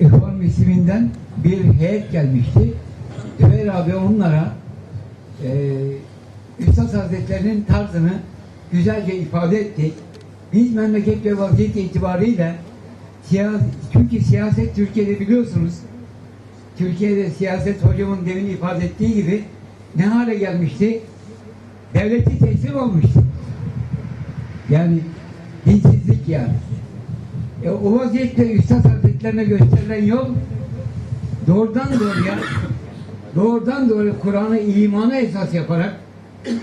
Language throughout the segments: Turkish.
İhvan Müslüminden bir heyet gelmişti. Ömer abi onlara e, Üstad Hazretlerinin tarzını güzelce ifade etti. Biz memleket ve vaziyet itibariyle siya- çünkü siyaset Türkiye'de biliyorsunuz Türkiye'de siyaset hocamın demin ifade ettiği gibi ne hale gelmişti? Devleti teslim olmuştu. Yani dinsizlik yani. E, o vaziyette Üstad Hazretlerine gösterilen yol doğrudan doğruya doğrudan doğru Kur'an'ı imana esas yaparak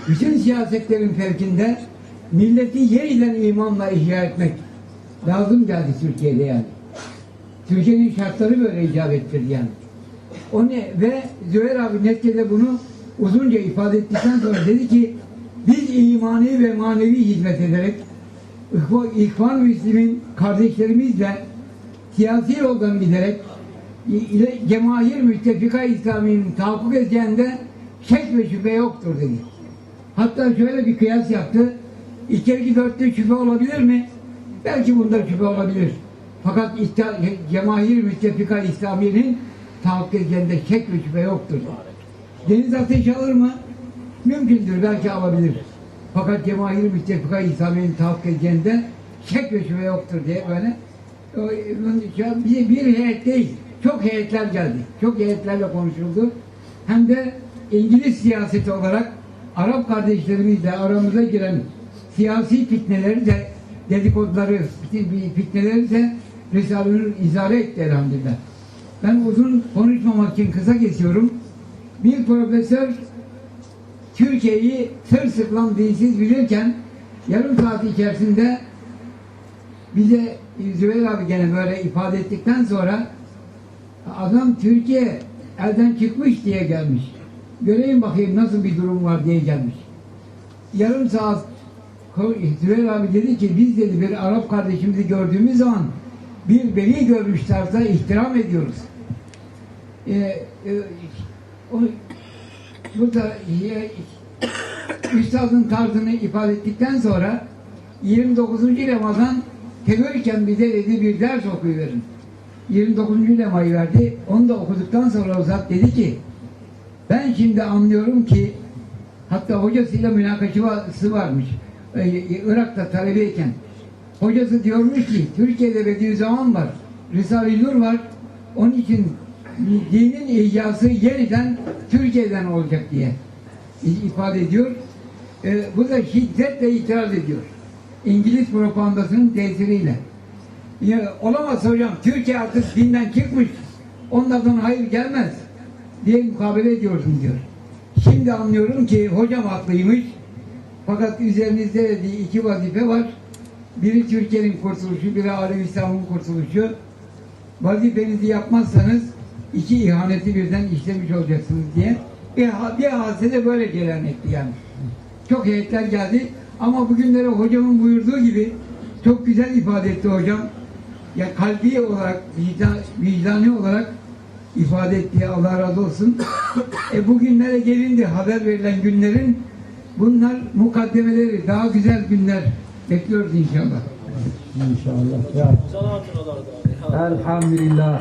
bütün siyasetlerin fevkinde milleti yeniden imanla ihya etmek lazım geldi Türkiye'de yani. Türkiye'nin şartları böyle icap ettirdi yani. O ne? Ve Züheyr abi neticede bunu uzunca ifade ettikten sonra dedi ki biz imani ve manevi hizmet ederek İhvan Müslümin kardeşlerimizle siyasi yoldan giderek cemahir müttefika İslami'nin tahakkuk edeceğinde şek ve şüphe yoktur dedi. Hatta şöyle bir kıyas yaptı. İki iki dörtte şüphe olabilir mi? Belki bunda şüphe olabilir. Fakat İsta- cemahir müttefika İslami'nin tahakkuk edeceğinde şek ve şüphe yoktur. Deniz ateş alır mı? Mümkündür. Belki alabilir. Fakat cemahir müttefika İslami'nin tahakkuk edeceğinde şek ve şüphe yoktur diye böyle bir, bir heyet değil. Çok heyetler geldi. Çok heyetlerle konuşuldu. Hem de İngiliz siyaseti olarak Arap kardeşlerimizle aramıza giren siyasi fitneleri de dedikoduları, fit- fitneleri de Risale-i izale etti elhamdülillah. Ben uzun konuşmamak için kısa kesiyorum. Bir profesör Türkiye'yi sırsıklam dinsiz bilirken yarım saat içerisinde bize Zübeyir abi gene böyle ifade ettikten sonra adam Türkiye elden çıkmış diye gelmiş. Göreyim bakayım nasıl bir durum var diye gelmiş. Yarım saat Zübeyir abi dedi ki biz dedi bir Arap kardeşimizi gördüğümüz zaman bir veli görmüş tarzda ihtiram ediyoruz. Ee, e, o, burada e, Üstadın tarzını ifade ettikten sonra 29. lemadan teorirken bize dedi bir ders okuyuverin. 29. lemayı verdi. Onu da okuduktan sonra uzat dedi ki ben şimdi anlıyorum ki hatta hocasıyla münakaşası varmış. Ee, Irak'ta talebeyken. Hocası diyormuş ki Türkiye'de Bediüzzaman var. Risale-i Nur var. Onun için dinin ihyası yeniden Türkiye'den olacak diye ifade ediyor. Ee, bu da şiddetle itiraz ediyor. İngiliz propagandasının tesiriyle. Ya, olamaz hocam. Türkiye artık dinden çıkmış. Onlardan hayır gelmez diye mukabele ediyorsun diyor. Şimdi anlıyorum ki hocam haklıymış. Fakat üzerinizde dediği iki vazife var. Biri Türkiye'nin kurtuluşu, biri Alem İslam'ın kurtuluşu. Vazifenizi yapmazsanız iki ihaneti birden işlemiş olacaksınız diye. Bir, bir hadise böyle gelen yani. Çok heyetler geldi. Ama bugünlere hocamın buyurduğu gibi çok güzel ifade etti hocam. Ya kalbi olarak, vicdan, vicdani olarak ifade etti. Allah razı olsun. e bugünlere gelindi. Haber verilen günlerin bunlar mukaddemeleri. Daha güzel günler bekliyoruz inşallah. İnşallah. Ya. Elhamdülillah.